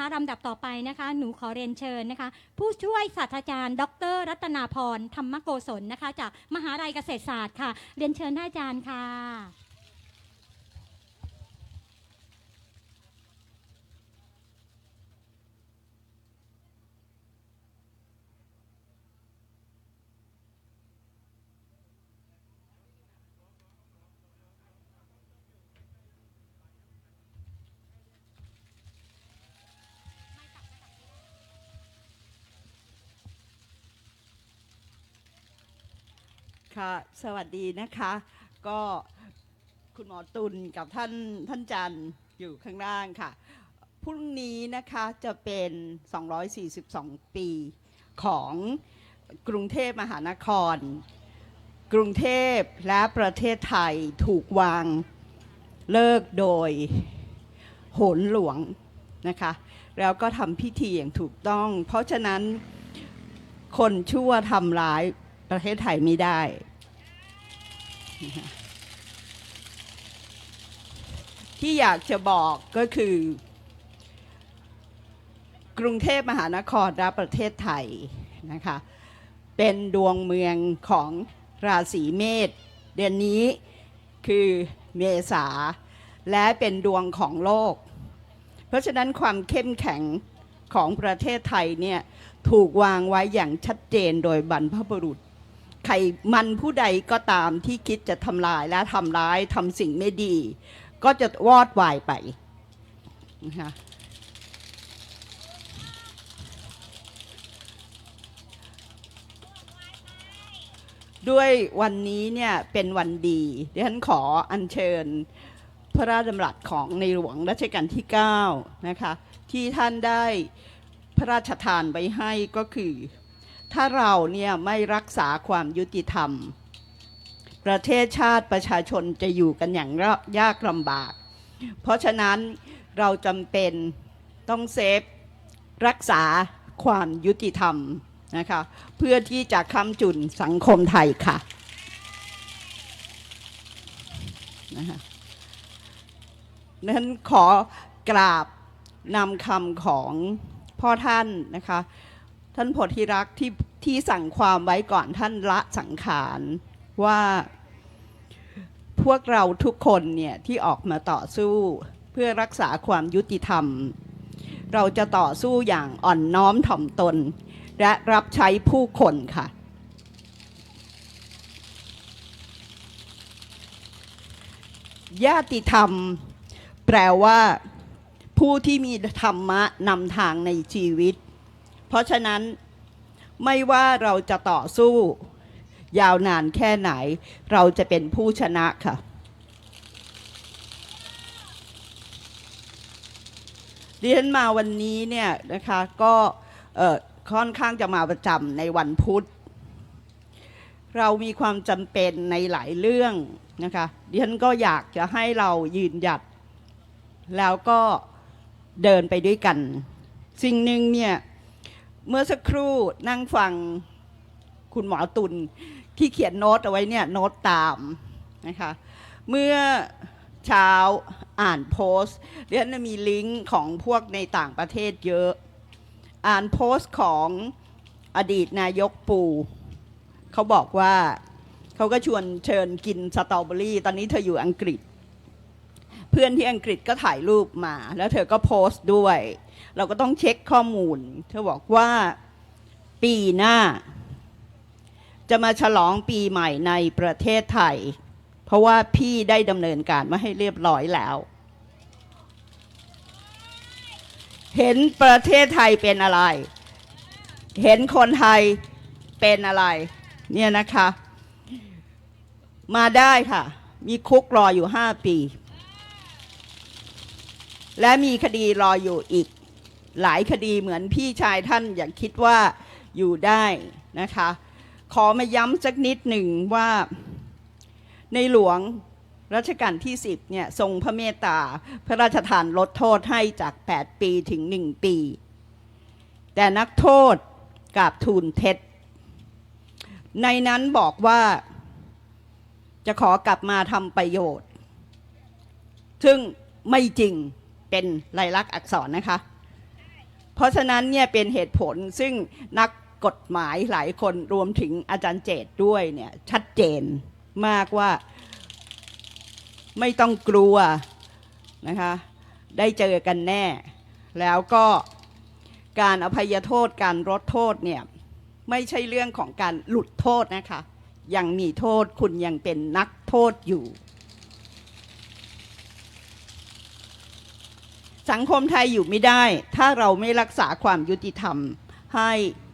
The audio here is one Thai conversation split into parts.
นะคะลำดับต่อไปนะคะ หนูขอเรียนเชิญนะคะ ผู้ช่วยศาสตราจารย์ ดร รัตนาพรธรรมโกศลนะคะ จากมหาลัยเกษตรศาสตร์ค่ะ เรียนเชิญท่านอาจารย์ค่ะ ค่ะ สวัสดีนะคะ ก็คุณหมอตุลกับท่านท่านจันอยู่ข้างล่างค่ะ พรุ่งนี้นะคะจะเป็น 242 ปีของกรุงเทพมหานคร กรุงเทพและประเทศไทยถูกวางเลิกโดยโหนหลวงนะคะ แล้วก็ทำพิธีอย่างถูกต้อง เพราะฉะนั้นคนชั่วทำร้ายประเทศไทยไม่ได้ ที่อยากจะบอกก็คือ กรุงเทพมหานครและประเทศไทยนะคะ เป็นดวงเมืองของราศีเมษเดือนนี้คือเมษา และเป็นดวงของโลก เพราะฉะนั้นความเข้มแข็งของประเทศไทยเนี่ย ถูกวางไว้อย่างชัดเจนโดยบรรพบุรุษ ใครมันผู้ใดก็ตามที่คิดจะทำลายและทำร้ายทำสิ่งไม่ดี ก็จะวอดวายไปนะคะด้วยวันนี้เนี่ยเป็นวันดีดิฉันขออัญเชิญพระราชดำรัสของในหลวงรัชกาลที่ 9 นะคะ ที่ท่านได้พระราชทานไว้ให้ก็คือ ถ้าเราเนี่ยไม่รักษาความยุติธรรม ประเทศชาติประชาชนจะอยู่กันอย่างยากลำบาก เพราะฉะนั้นเราจำเป็นต้องเซฟรักษาความยุติธรรมนะคะเพื่อที่จะค้ำจุนสังคมไทยค่ะนะคะนั้นขอกราบนำคำของพ่อท่านนะคะ ท่านโพธิรักษ์ที่ที่สั่งความไว้ก่อนท่านละสังขารว่าพวกเราทุกคนเนี่ยที่ออกมาต่อสู้เพื่อรักษาความยุติธรรม เราจะต่อสู้อย่างอ่อนน้อมถ่อมตน และรับใช้ผู้คนค่ะ ญาติธรรม แปลว่า ผู้ที่มีธรรมะนำทางในชีวิต เพราะฉะนั้นไม่ว่าเราจะต่อสู้ ยาวนานแค่ไหน เราจะเป็นผู้ชนะค่ะ เรียนมาวันนี้เนี่ยนะคะ ก็ค่อนข้างจะมาประจำในวันพุธ เรามีความจำเป็นในหลายเรื่องนะคะดิฉันก็อยากจะให้เรายืนหยัด แล้วก็เดินไปด้วยกัน สิ่งหนึ่งเนี่ย เมื่อสักครู่นั่งฟังคุณหมอตุลที่เขียนโน้ตเอาไว้เนี่ยโน้ตตามนะคะเมื่อเช้าอ่านโพสต์เรียนมีลิงก์ของพวกในต่างประเทศเยอะ อ่านโพสต์ของอดีตนายกปูเขาบอกว่าเขาก็ชวนเชิญกินสตรอเบอรี่ ตอนนี้เธออยู่อังกฤษ เพื่อนที่อังกฤษก็ถ่ายรูปมา แล้วเธอก็โพสต์ด้วย เราก็ต้องเช็คข้อมูล เธอบอกว่าปีหน้า จะมาฉลองปีใหม่ในประเทศไทย เพราะว่าพี่ได้ดำเนินการมาให้เรียบร้อยแล้ว เห็นประเทศไทยเป็นอะไร เห็นคนไทยเป็นอะไร เนี่ยนะคะ มาได้ค่ะ มีคุกรออยู่ห้าปีและมีคดีรออยู่อีก หลายคดีเหมือนพี่ชายท่านอย่างคิดว่าอยู่ได้นะคะ ขอมาย้ำสักนิดหนึ่งว่าในหลวงรัชกาลที่ 10เนี่ยทรงพระเมตตาพระราชทานลดโทษให้จาก 8 ปีถึง 1 ปี แต่นักโทษกาบทูลเท็จ ในนั้นบอกว่าจะขอกลับมาทำประโยชน์ ซึ่งไม่จริงเป็นลายลักษณ์อักษรนะคะ เพราะฉะนั้นเนี่ยเป็นเหตุผลซึ่งนักกฎหมายหลายคนรวมถึงอาจารย์เจตด้วยเนี่ยชัดเจนมากว่าไม่ต้องกลัวนะคะได้เจอกันแน่ แล้วก็การอภัยโทษการลดโทษเนี่ยไม่ใช่เรื่องของการหลุดโทษนะคะยังมีโทษคุณยังเป็นนักโทษอยู่ สังคมไทยอยู่ไม่ได้ ถ้าเราไม่รักษาความยุติธรรมให้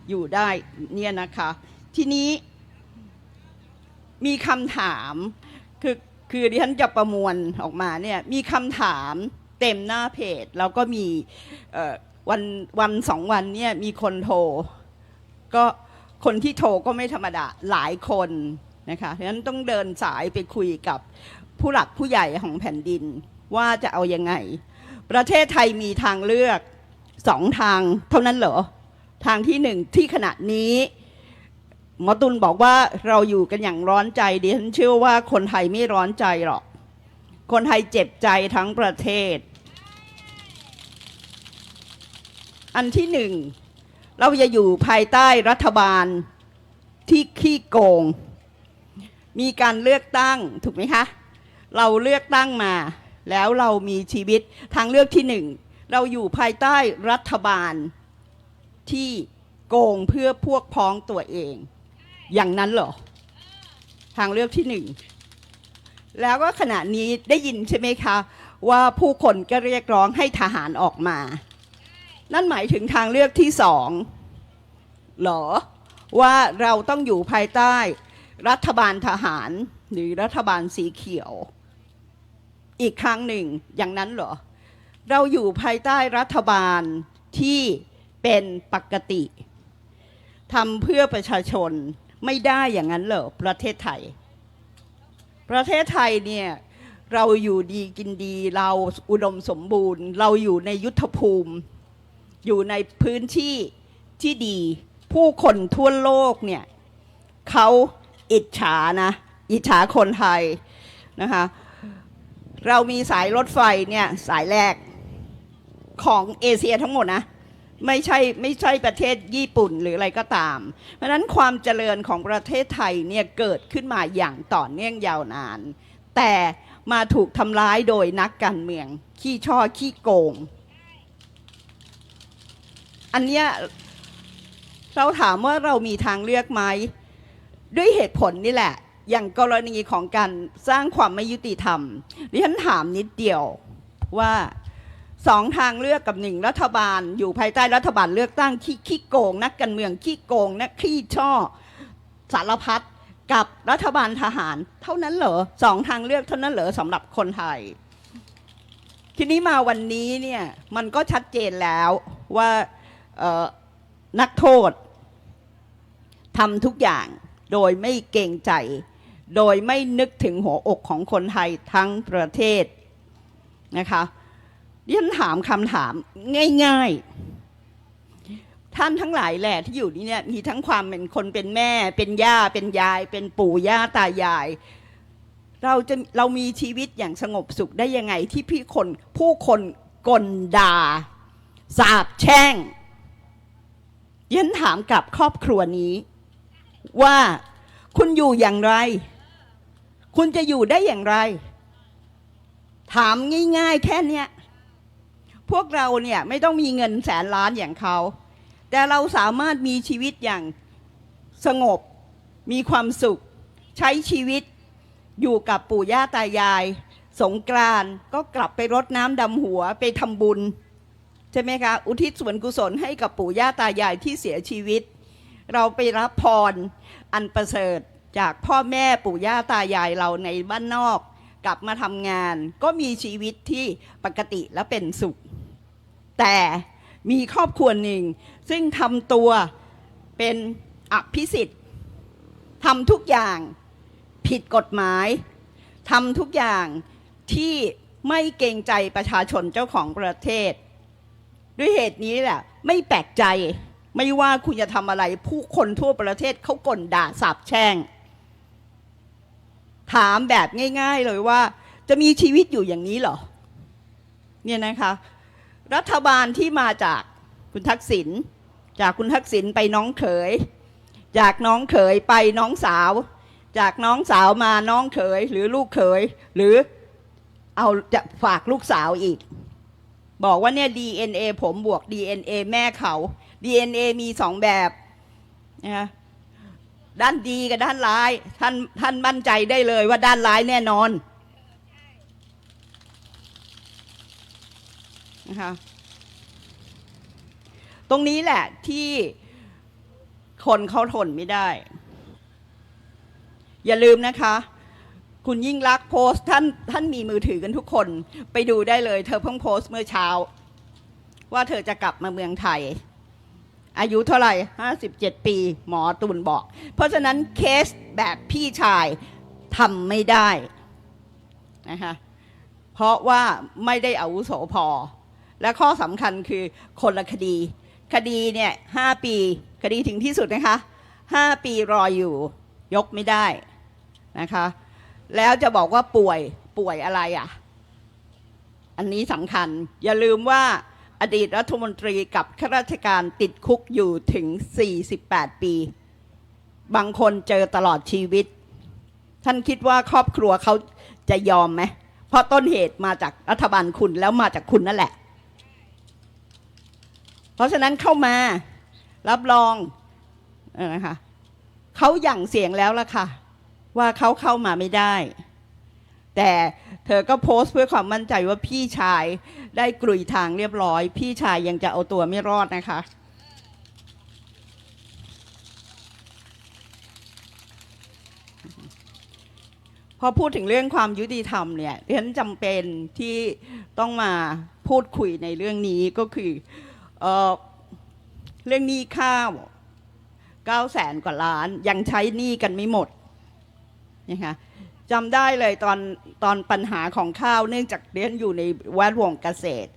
อยู่ได้เนี่ยนะคะ ทีนี้มีคำถามคือคือดิฉันจะประมวลออกมาเนี่ยมีคำถามเต็มหน้าเพจ แล้วก็มีวันวันสองวันเนี่ยมีคนโทร ก็คนที่โทรก็ไม่ธรรมดาหลายคนนะคะฉะนั้นต้องเดินสายไปคุยกับผู้หลักผู้ใหญ่ของแผ่นดินว่าจะเอายังไง ประเทศไทยมีทางเลือกสองทางเท่านั้นเหรอ ทางที่หนึ่งที่ขณะนี้หมอตุลบอกว่าเราอยู่กันอย่างร้อนใจดิฉันเชื่อว่าคนไทยไม่ร้อนใจหรอก คนไทยเจ็บใจทั้งประเทศ อันที่หนึ่งเราจะอยู่ภายใต้รัฐบาลที่ขี้โกง มีการเลือกตั้งถูกไหมคะ เราเลือกตั้งมา แล้วเรามีชีวิตทางเลือกที่หนึ่งเราอยู่ภายใต้รัฐบาลที่โกงเพื่อพวกพ้องตัวเอง อย่างนั้นเหรอ ทางเลือกที่หนึ่ง แล้วก็ขณะนี้ได้ยินใช่ไหมคะ ว่าผู้คนก็เรียกร้องให้ทหารออกมา นั่นหมายถึงทางเลือกที่สองเหรอ ว่าเราต้องอยู่ภายใต้ รัฐบาลทหารหรือรัฐบาลสีเขียว อีกครั้งหนึ่งอย่างนั้นเหรอ เราอยู่ภายใต้รัฐบาลที่เป็นปกติทำเพื่อประชาชนไม่ได้อย่างนั้นเหรอประเทศไทย ประเทศไทยเนี่ยเราอยู่ดีกินดีเราอุดมสมบูรณ์ เราอยู่ในยุทธภูมิ อยู่ในพื้นที่ที่ดี ผู้คนทั่วโลกเนี่ยเขาอิจฉานะ อิจฉาคนไทยนะคะ เรามีสายรถไฟเนี่ยสายแรกของเอเชียทั้งหมดนะไม่ใช่ไม่ใช่ประเทศญี่ปุ่นหรืออะไรก็ตาม เพราะนั้นความเจริญของประเทศไทยเนี่ยเกิดขึ้นมาอย่างต่อเนื่องยาวนาน แต่มาถูกทำร้ายโดยนักการเมือง ขี้ช่อขี้โกง อันเนี้ยเราถามว่าเรามีทางเลือกไหม ด้วยเหตุผลนี่แหละ อย่างกรณีของการสร้างความไม่ยุติธรรมดิฉันถามนิดเดียวว่าสองทางเลือกกับหนึ่งรัฐบาล อยู่ภายใต้รัฐบาลเลือกตั้งที่ขี้โกง นักการเมืองขี้โกงนักขี้ช่อสารพัดกับรัฐบาลทหาร เท่านั้นเหรอสองทางเลือกเท่านั้นเหรอสำหรับคนไทย ทีนี้มาวันนี้เนี่ยมันก็ชัดเจนแล้วว่านักโทษทำทุกอย่างโดยไม่เกรงใจ โดยไม่นึกถึงหัวอกของคนไทยทั้งประเทศนะคะดิฉันถามคำถามง่ายๆ ท่านทั้งหลายแหละที่อยู่นี่เนี่ยมีทั้งความเป็นคนเป็นแม่ เป็นย่าเป็นยาย เป็นปู่ย่าตายาย เราจะเรามีชีวิตอย่างสงบสุขได้ยังไงที่พี่คนผู้คนกลด่าสาบแช่งยันถามกับครอบครัวนี้ ว่าคุณอยู่อย่างไร คุณจะอยู่ได้อย่างไร ถามง่ายๆ แค่นี้พวกเราเนี่ยไม่ต้องมีเงินแสนล้านอย่างเขา แต่เราสามารถมีชีวิตอย่างสงบ มีความสุข ใช้ชีวิตอยู่กับปู่ย่าตายาย สงกรานก็กลับไปรดน้ำดำหัวไปทำบุญ ใช่ไหมคะ อุทิศส่วนกุศลให้กับปู่ย่าตายายที่เสียชีวิต เราไปรับพรอันประเสริฐ จากพ่อแม่ปู่ย่าตายายเราในบ้านนอก กลับมาทำงาน ก็มีชีวิตที่ปกติและเป็นสุข แต่มีครอบครัวหนึ่ง ซึ่งทำตัวเป็นอภิสิทธิ์ทำทุกอย่างผิดกฎหมายทำทุกอย่างที่ไม่เกรงใจประชาชนเจ้าของประเทศ ด้วยเหตุนี้แหละไม่แปลกใจไม่ว่าคุณจะทำอะไรผู้คนทั่วประเทศเขากลด่าสาบแช่ง ถามแบบง่าย ๆ เลยว่า จะมีชีวิตอยู่อย่างนี้เหรอ เนี่ยนะคะ รัฐบาลที่มาจากคุณทักษิณจากคุณทักษิณไปน้องเขย จากน้องเขยไปน้องสาว จากน้องสาวมาน้องเขย หรือลูกเขย หรือเอาจะฝากลูกสาวอีก บอกว่าเนี่ย DNA ผมบวก DNA แม่เขา DNA มีสองแบบนะคะ ด้านดีกับด้านร้าย ท่านท่านมั่นใจได้เลยว่าด้านร้ายแน่นอนนะคะตรงนี้แหละที่คนเขาทนไม่ได้ อย่าลืมนะคะ คุณยิ่งรักโพสต์ท่านท่านมีมือถือกันทุกคน ไปดูได้เลย เธอเพิ่งโพสต์เมื่อเช้า ว่าเธอจะกลับมาเมืองไทย อายุเท่าไหร่ 57 ปี หมอตูนบอก เพราะฉะนั้นเคสแบบพี่ชายทำไม่ได้นะคะเพราะว่าไม่ได้อาวุโสพอ และข้อสำคัญคือคนละคดี คดีเนี่ยห้าปี คดีถึงที่สุดนะคะห้าปีรออยู่ ยกไม่ได้นะคะ แล้วจะบอกว่าป่วยป่วยอะไรอะ อันนี้สำคัญอย่าลืมว่า อดีตรัฐมนตรีกับข้าราชการติดคุกอยู่ถึง 48 ปี บางคนเจอตลอดชีวิต ท่านคิดว่าครอบครัวเขาจะยอมไหม เพราะต้นเหตุมาจากรัฐบาลคุณแล้วมาจากคุณนั่นแหละ เพราะฉะนั้นเข้ามารับรองนะคะเขาหยั่งเสียงแล้วล่ะค่ะ ว่าเขาเข้ามาไม่ได้ แต่เธอก็โพสต์เพื่อความมั่นใจว่าพี่ชายได้กลุยทางเรียบร้อย พี่ชายยังจะเอาตัวไม่รอดนะคะ พอพูดถึงเรื่องความยุติธรรมเนี่ยดิฉันจำเป็นที่ต้องมาพูดคุยในเรื่องนี้ก็คือเออเรื่องหนี้ข้าวเก้าแสนกว่าล้านยังใช้หนี้กันไม่หมดนะคะ จำได้เลยตอนตอนปัญหาของข้าวเนื่องจากเรียนอยู่ในแวดวงเกษตร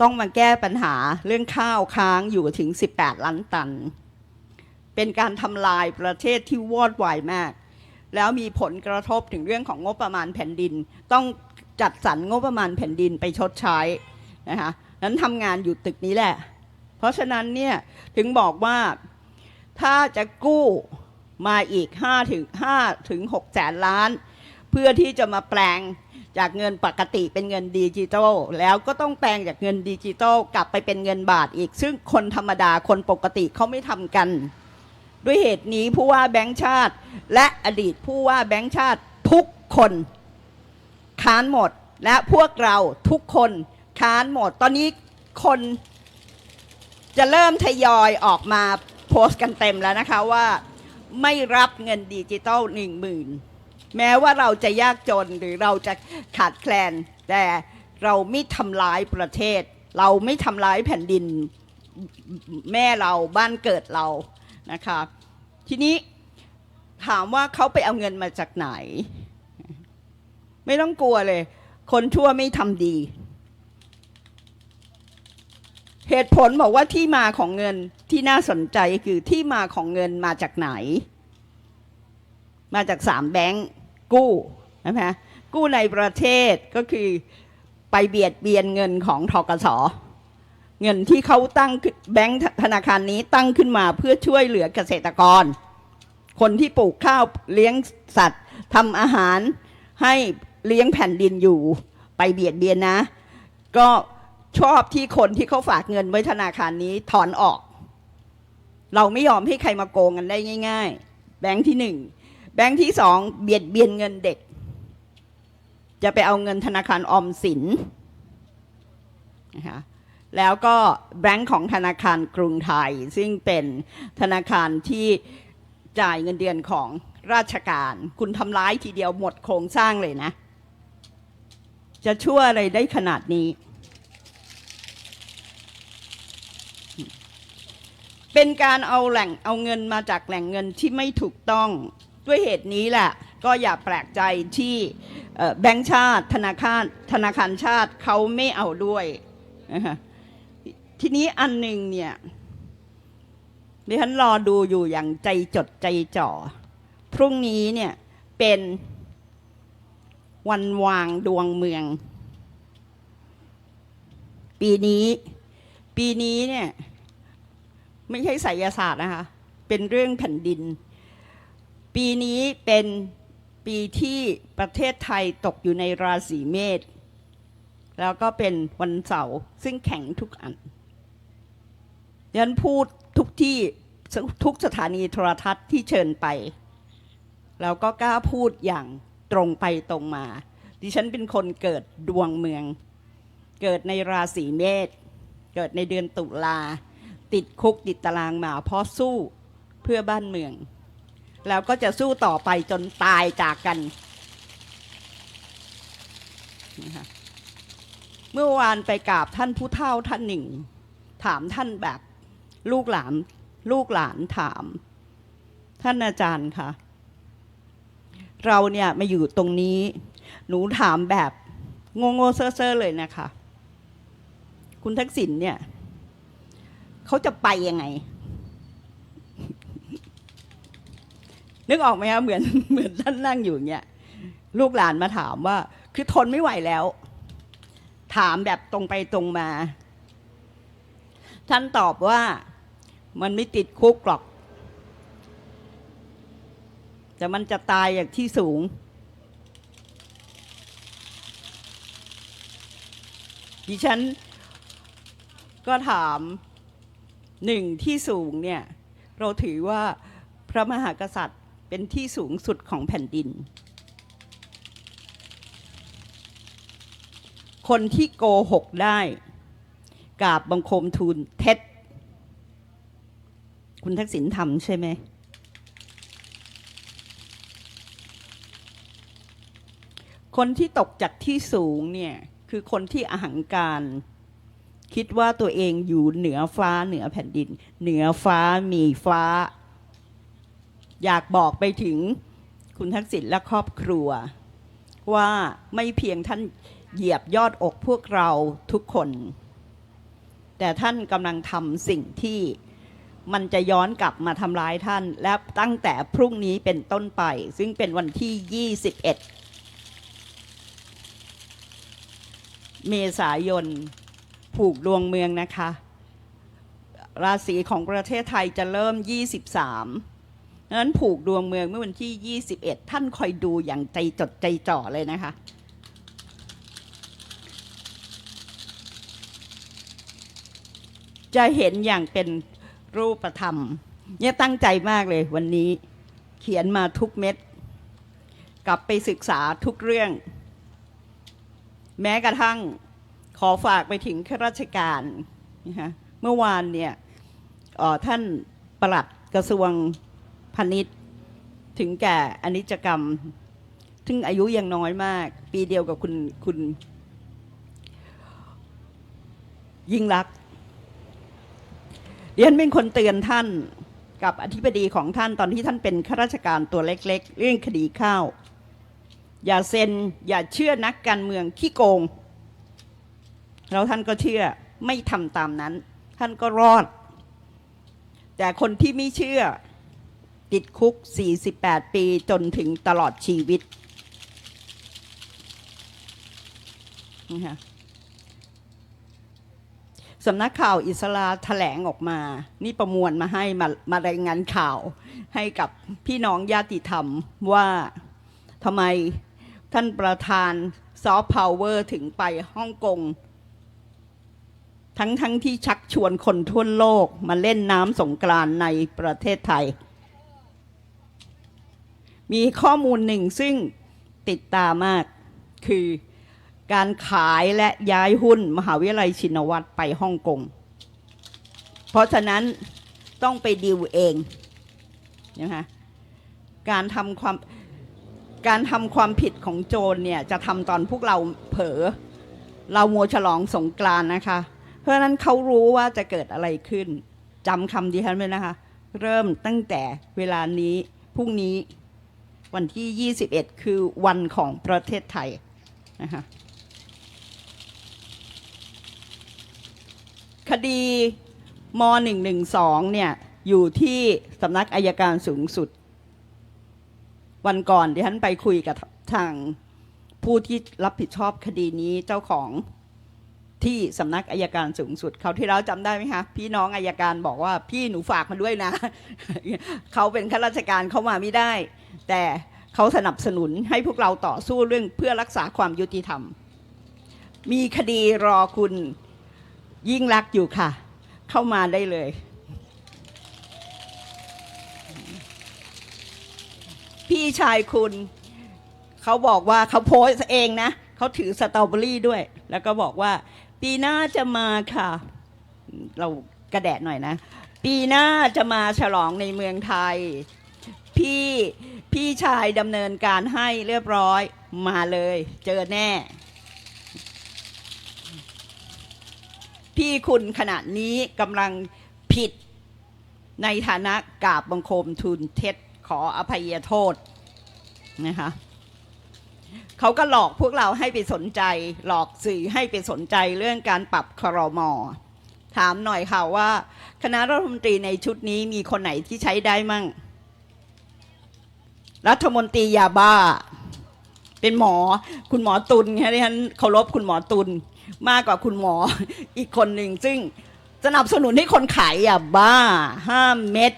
ต้องมาแก้ปัญหาเรื่องข้าวค้างอยู่ถึง 18 ล้านตัน เป็นการทำลายประเทศที่วอดวายมาก แล้วมีผลกระทบถึงเรื่องของงบประมาณแผ่นดิน ต้องจัดสรรงบประมาณแผ่นดินไปชดใช้นะคะนั้นทำงานอยู่ตึกนี้แหละ เพราะฉะนั้นเนี่ยถึงบอกว่าถ้าจะกู้ มาอีก5ถึง5ถึง6แสนล้าน เพื่อที่จะมาแปลงจากเงินปกติเป็นเงินดิจิทัลแล้วก็ต้องแปลงจากเงินดิจิทัลกลับไปเป็นเงินบาทอีก ซึ่งคนธรรมดาคนปกติเขาไม่ทำกัน ด้วยเหตุนี้ผู้ว่าแบงค์ชาติ และอดีตผู้ว่าแบงค์ชาติทุกคนค้านหมดและพวกเราทุกคนค้านหมด ตอนนี้คนจะเริ่มทยอยออกมาโพสต์กันเต็มแล้วนะคะว่า ไม่รับเงินดิจิตอลหนึ่งหมื่นแม้ว่าเราจะยากจนหรือเราจะขาดแคลน แต่เราไม่ทำร้ายประเทศ เราไม่ทำร้ายแผ่นดินแม่เราบ้านเกิดเรานะคะทีนี้ถามว่าเขาไปเอาเงินมาจากไหน ไม่ต้องกลัวเลย คนชั่วไม่ทำดี เหตุผลบอกว่าที่มาของเงิน ที่น่าสนใจคือที่มาของเงินมาจากไหน มาจากสามแบงก์กู้นะคะกู้ในประเทศก็คือไปเบียดเบียนเงินของทกสเงินที่เขาตั้งแบงก์ธนาคารนี้ตั้งขึ้นมาเพื่อช่วยเหลือเกษตรกร คนที่ปลูกข้าวเลี้ยงสัตว์ทำอาหารให้เลี้ยงแผ่นดินอยู่ไปเบียดเบียนนะ ก็ชอบที่คนที่เขาฝากเงินไว้ธนาคารนี้ถอนออก เราไม่ยอมให้ใครมาโกงกันได้ง่าย ๆ แบงค์ที่หนึ่งแบงค์ที่สองเบียดเบียนเงินเด็ก จะไปเอาเงินธนาคารออมสินนะคะแล้วก็แบงค์ของธนาคารกรุงไทย ซึ่งเป็นธนาคารที่จ่ายเงินเดือนของราชการ คุณทำร้ายทีเดียวหมดโครงสร้างเลยนะ จะชั่วอะไรได้ขนาดนี้ เป็นการเอาแหล่งเอาเงินมาจากแหล่งเงินที่ไม่ถูกต้องด้วยเหตุนี้แหละก็อย่าแปลกใจที่แบงก์ชาติธนาคารธนาคารชาติเขาไม่เอาด้วย ทีนี้อันหนึ่งเนี่ยดิฉันรอดูอยู่อย่างใจจดใจจ่อ พรุ่งนี้เนี่ยเป็นวันวางดวงเมือง ปีนี้ ปีนี้เนี่ย ไม่ใช่ไสยศาสตร์นะคะ เป็นเรื่องแผ่นดิน ปีนี้เป็นปีที่ประเทศไทยตกอยู่ในราศีเมษแล้วก็เป็นวันเสาร์ซึ่งแข็งทุกอันยันพูดทุกที่ทุกสถานีโทรทัศน์ที่เชิญไป แล้วก็กล้าพูดอย่างตรงไปตรงมา ดิฉันเป็นคนเกิดดวงเมือง เกิดในราศีเมษเกิดในเดือนตุลา ติดคุกติดตารางมาเพราะสู้เพื่อบ้านเมือง แล้วก็จะสู้ต่อไปจนตายจากกันนะคะเมื่อวานไปกราบท่านผู้เฒ่าท่านหนึ่ง ถามท่านแบบลูกหลานลูกหลานถาม ท่านอาจารย์คะเราเนี่ยมาอยู่ตรงนี้ หนูถามแบบโง่ๆเซ่อๆเลยนะคะ คุณทักษิณเนี่ย เขาจะไปยังไง นึกออกไหมคะเหมือนเหมือนท่านนั่งอยู่เงี้ยลูกหลานมาถามว่า คือทนไม่ไหวแล้ว ถามแบบตรงไปตรงมา ท่านตอบว่ามันไม่ติดคุกหรอก แต่มันจะตายอย่างที่สูงดิฉันก็ถาม หนึ่งที่สูงเนี่ยเราถือว่าพระมหากษัตริย์เป็นที่สูงสุดของแผ่นดิน คนที่โกหกได้กาบบังคมทูลเท็จ คุณทักษิณทำใช่ไหม คนที่ตกจากที่สูงเนี่ย คือคนที่อหังการ คิดว่าตัวเองอยู่เหนือฟ้าเหนือแผ่นดิน เหนือฟ้ามีฟ้า อยากบอกไปถึงคุณทักษิณและครอบครัว ว่าไม่เพียงท่านเหยียบยอดอกพวกเราทุกคน แต่ท่านกำลังทำสิ่งที่มันจะย้อนกลับมาทำร้ายท่าน และตั้งแต่พรุ่งนี้เป็นต้นไป ซึ่งเป็นวันที่ 21 เมษายน ผูกดวงเมืองนะคะ ราศีของประเทศไทยจะเริ่ม 23นั้นผูกดวงเมืองเมื่อวันที่ 21 ท่านคอยดูอย่างใจจดใจจ่อเลยนะคะ จะเห็นอย่างเป็นรูปธรรม เนี่ยตั้งใจมากเลยวันนี้เขียนมาทุกเม็ด กลับไปศึกษาทุกเรื่อง แม้กระทั่ง ขอฝากไปถึงข้าราชการนะคะเมื่อวานเนี่ยท่านปลัดกระทรวงพาณิชย์ ถึงแก่อนิจกรรมซึ่งอายุยังน้อยมาก ปีเดียวกับคุณคุณยิ่งรักเรียนเป็นคนเตือนท่านกับอธิบดีของท่านตอนที่ท่านเป็นข้าราชการตัวเล็ก ๆ เรื่องคดีข้าว อย่าเซ็นอย่าเชื่อนักการเมืองขี้โกง แล้วท่านก็เชื่อไม่ทำตามนั้น ท่านก็รอด แต่คนที่ไม่เชื่อติดคุก 48 ปีจนถึงตลอดชีวิตนะคะสำนักข่าวอิสราแถลงออกมา นี่ประมวลมาให้มามารายงานข่าวให้กับพี่น้องญาติธรรมว่าทำไมท่านประธานซอฟต์พาวเวอร์ถึงไปฮ่องกง ทั้งทั้งที่ชักชวนคนทั่วโลกมาเล่นน้ำสงกรานในประเทศไทย มีข้อมูลหนึ่งซึ่งติดตามากคือการขายและย้ายหุ้นมหาวิทยาลัยชินวัตรไปฮ่องกง เพราะฉะนั้นต้องไปดีลเองนะคะการทำความการทำความผิดของโจรเนี่ยจะทำตอนพวกเราเผลอเรามัวฉลองสงกรานนะคะ ราะฉะนั้นเขารู้ว่าจะเกิดอะไรขึ้นจำคำดิฉันไว้นะคะ เริ่มตั้งแต่เวลานี้พรุ่งนี้วันที่ 21 คือวันของประเทศไทยนะคะคดีม .112 เนี่ย อยู่ที่สำนักอายการสูงสุด วันก่อนดิฉันไปคุยกับทางผู้ที่รับผิดชอบคดีนี้เจ้าของ ที่สำนักอายการสูงสุดเขาที่เราจำได้ไหมคะพี่น้องอายการบอกว่าพี่หนูฝากมาด้วยนะ เขาเป็นข้าราชการเขามาไม่ได้ แต่เขาสนับสนุนให้พวกเราต่อสู้เรื่องเพื่อรักษาความยุติธรรม มีคดีรอคุณยิ่งรักอยู่ค่ะ เข้ามาได้เลย พี่ชายคุณเขาบอกว่าเขาโพสเองนะเขาถือสตรอเบอรี่ด้วย แล้วก็บอกว่า ปีหน้าจะมาค่ะ เรากระแดะหน่อยนะ ปีหน้าจะมาฉลองในเมืองไทย พี่พี่ชายดำเนินการให้เรียบร้อยมาเลย เจอแน่ พี่คุณขณะนี้กำลังผิดในฐานะกาบบังคมทูลเท็จขออภัยโทษนะคะ เขาก็หลอกพวกเราให้ไปสนใจ หลอกสื่อให้ไปสนใจเรื่องการปรับครมอถามหน่อยค่ะว่า คณะรัฐมนตรีในชุดนี้มีคนไหนที่ใช้ได้มั่ง รัฐมนตรียาบ้า เป็นหมอคุณหมอตุลค่ะที่ฉันเคารพคุณหมอตุลมากกว่าคุณหมออีกคนหนึ่งซึ่งสนับสนุนให้คนขายยาบ้าห้าเม็ด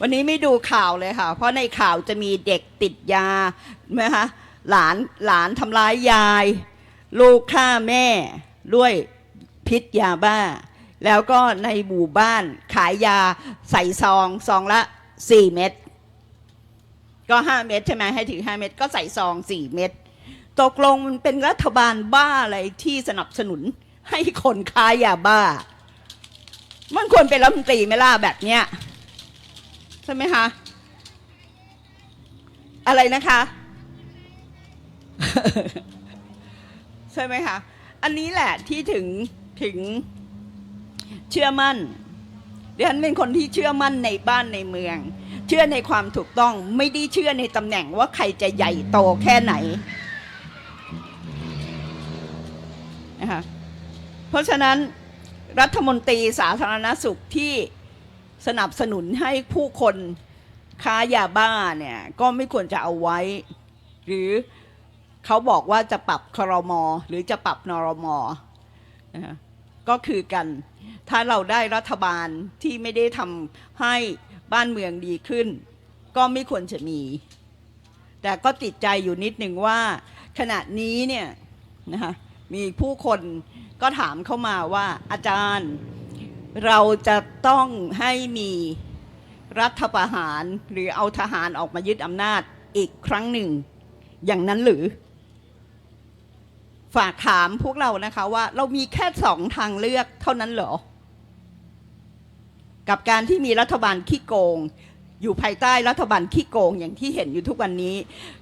วันนี้ไม่ดูข่าวเลยค่ะ เพราะในข่าวจะมีเด็กติดยาไหมคะหลานหลานทำร้ายยาย ลูกฆ่าแม่ด้วยพิษยาบ้า แล้วก็ในหมู่บ้านขายยาใส่ซองซองละสี่เม็ดก็ห้าเม็ดใช่ไหมให้ถึงห้าเม็ดก็ใส่ซองสี่เม็ดตกลงมันเป็นรัฐบาลบ้าอะไรที่สนับสนุนให้คนค้ายาบ้า มันควรเป็นรัฐมนตรีไหม่ล่ะแบบเนี้ย ช่ไหมคะอะไรนะคะ ใช่ไหมคะอันนี้แหละที่ถึงถึงเชื่อมั่นดิฉันเป็นคนที่เชื่อมั่นในบ้านในเมือง เชื่อในความถูกต้อง ไม่ได้เชื่อในตำแหน่งว่าใครจะใหญ่โตแค่ไหนนะคะเพราะฉะนั้นรัฐมนตรีสาธารณสุขที่ สนับสนุนให้ผู้คนค้ายาบ้าเนี่ยก็ไม่ควรจะเอาไว้ หรือเขาบอกว่าจะปรับครมหรือจะปรับนรมนะก็คือกัน ถ้าเราได้รัฐบาลที่ไม่ได้ทำให้บ้านเมืองดีขึ้น ก็ไม่ควรจะมี แต่ก็ติดใจอยู่นิดหนึ่งว่าขณะนี้เนี่ยนะคะมีผู้คนก็ถามเข้ามาว่าอาจารย์ เราจะต้องให้มีรัฐประหารหรือเอาทหารออกมายึดอำนาจอีกครั้งหนึ่ง อย่างนั้นหรือ ฝากถามพวกเรานะคะว่า เรามีแค่สองทางเลือกเท่านั้นเหรอ กับการที่มีรัฐบาลขี้โกง อยู่ภายใต้รัฐบาลขี้โกงอย่างที่เห็นอยู่ทุกวันนี้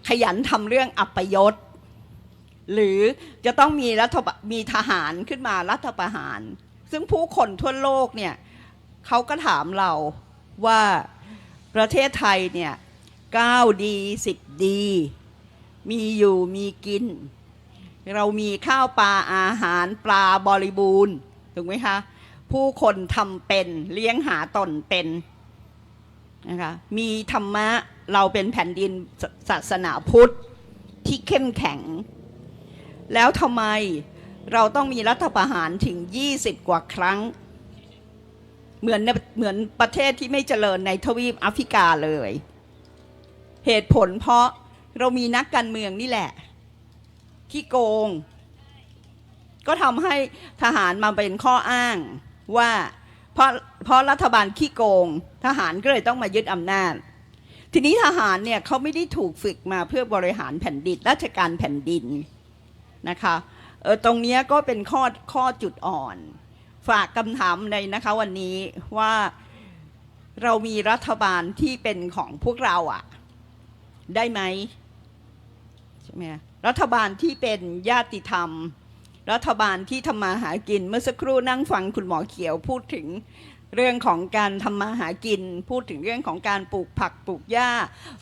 ขยันทำเรื่องอัปยศหรือจะต้องมีรัฐบมีทหารขึ้นมารัฐประหาร ซึ่งผู้คนทั่วโลกเนี่ยเขาก็ถามเราว่าประเทศไทยเนี่ยก้าดีสิบดี มีอยู่มีกิน เรามีข้าวปลาอาหารปลาบริบูรณ์ถูกไหมคะ ผู้คนทำเป็นเลี้ยงหาตนเป็นนะคะมีธรรมะเราเป็นแผ่นดินศศาสนาพุทธที่เข้มแข็ง แล้วทำไม เราต้องมีรัฐประหารถึง 20 กว่าครั้ง เหมือนเหมือนประเทศที่ไม่เจริญในทวีปแอฟริกาเลย เหตุผลเพราะเรามีนักการเมืองนี่แหละขี้โกง ก็ทำให้ทหารมาเป็นข้ออ้างว่าเพราะเพราะรัฐบาลขี้โกง ทหารก็เลยต้องมายึดอำนาจ ทีนี้ทหารเนี่ยเขาไม่ได้ถูกฝึกมาเพื่อบริหารแผ่นดินราชการแผ่นดินนะคะ เออตรงนี้ก็เป็นข้อข้อจุดอ่อน ฝากคำถามในนะคะวันนี้ว่าเรามีรัฐบาลที่เป็นของพวกเราอะได้ไหมใช่ไหมรัฐบาลที่เป็นญาติธรรม รัฐบาลที่ทำมาหากินเมื่อสักครู่นั่งฟังคุณหมอเขียวพูดถึงเรื่องของการทำมาหากิน พูดถึงเรื่องของการปลูกผักปลูกหญ้า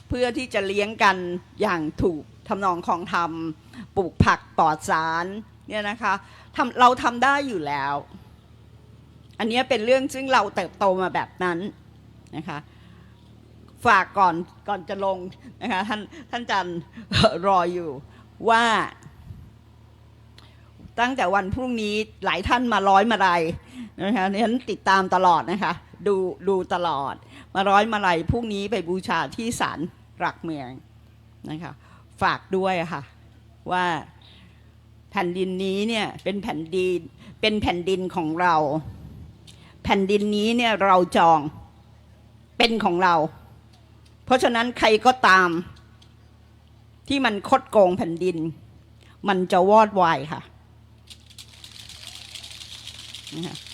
เพื่อที่จะเลี้ยงกันอย่างถูก ทำนองของธรรมปลูกผักปลอดสารเนี่ยนะคะทำเราทำได้อยู่แล้ว อันนี้เป็นเรื่องซึ่งเราเติบโตมาแบบนั้นนะคะฝากก่อนก่อนจะลงนะคะท่านท่านจันรออยู่ว่า ตั้งแต่วันพรุ่งนี้หลายท่านมาร้อยมาลัยนะคะดิฉันติดตามตลอดนะคะ ดูดูตลอด มาร้อยมาลัยพรุ่งนี้ไปบูชาที่ศาลหลักเมืองนะคะ ฝากด้วยค่ะ ว่าแผ่นดินนี้เนี่ยเป็นแผ่นดินเป็นแผ่นดินของเรา แผ่นดินนี้เนี่ยเราจองเป็นของเรา เพราะฉะนั้นใครก็ตาม ที่มันคดโกงแผ่นดิน มันจะวอดวายค่ะ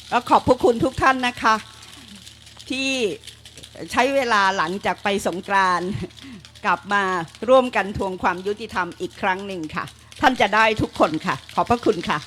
แล้วขอบพระคุณทุกท่านนะคะ ที่ใช้เวลาหลังจากไปสงกราน กลับมาร่วมกันทวงความยุติธรรมอีกครั้งหนึ่งค่ะ ท่านจะได้ทุกคนค่ะ ขอบพระคุณค่ะ